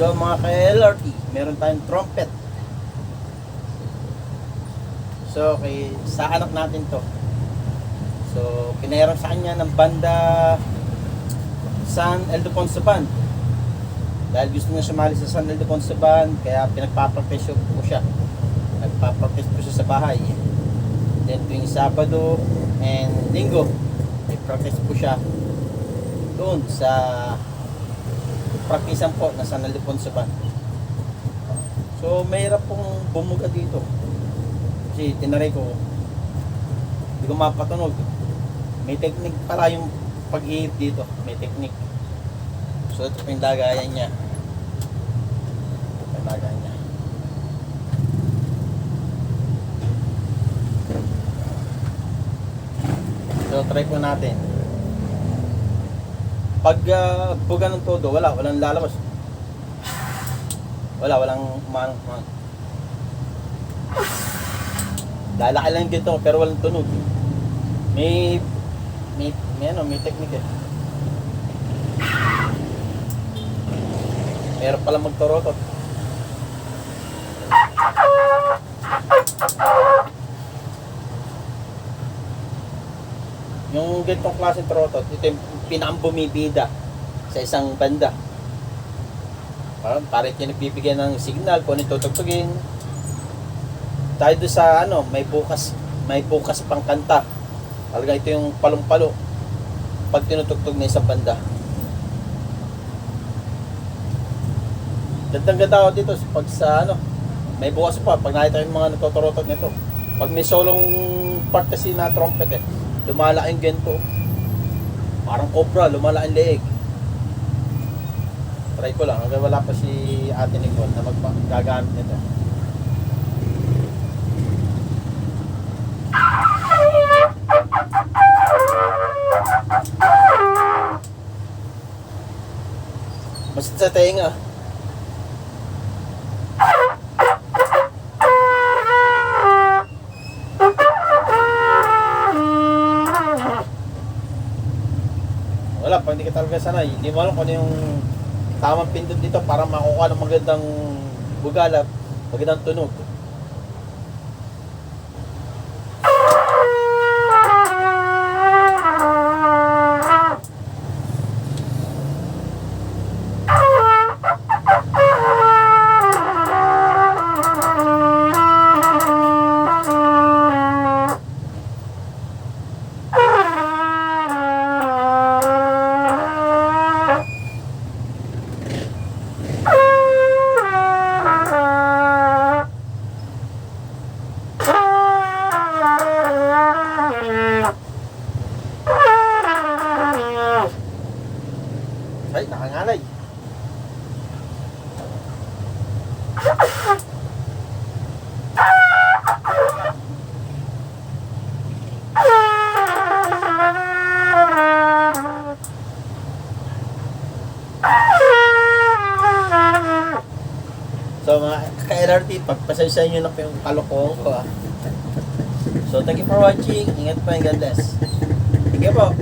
So mga ka-LRT, meron tayong trumpet. So kay sa anak natin to. So pinahiram sa kanya ng banda San Ildefonso Band. Dahil gusto niya sumali sa San Ildefonso Band, kaya pinagpaprofesyon ko siya. Nagpaprofesyon ko siya sa bahay. Then tuwing Sabado and Linggo, practice po siya doon sa praktisan po na San Ildefonso Band. So, mahirap pong bumuga dito. Kasi tinaray ko, hindi ko mapatunog. May technique pala yung pag-ihip dito. May technique. So, ito po yung lagayan niya. Ito yung niya. So, try po natin. Pag uh, buga ng todo, wala, walang lalabas. Wala, walang umano. umano. Lalaki lang dito, pero walang tunog. May, may, may ano, may technique eh. Meron pala magtorotot. Yung ganitong klase trotot, ito yung pinakambumibida sa isang banda. Parang parang yung nagbibigyan ng signal kung ano tutugtugin. Tayo doon sa ano, may bukas, may bukas pang kanta. Talaga ito yung palong-palo pag tinutugtog na isang banda. Gandang ganda ako dito pag sa ano, may bukas pa pag nakita yung mga nagtotorotot nito. Pag may solong part kasi na trumpet eh, lumala yung gento. Parang cobra, lumala ang leeg. Try ko lang, hanggang wala pa si Ate Nicole na maggagamit nito. Basta sa tenga. Wala, pag hindi ka talaga sanay, hindi mo alam kung ano yung tamang pindot dito para makukuha ng magandang bugala, magandang tunog. So mga ka-LRT, pagpasensya nyo na po yung kalokohan ko ah. So thank you for watching. Ingat po and God bless. Thank you po.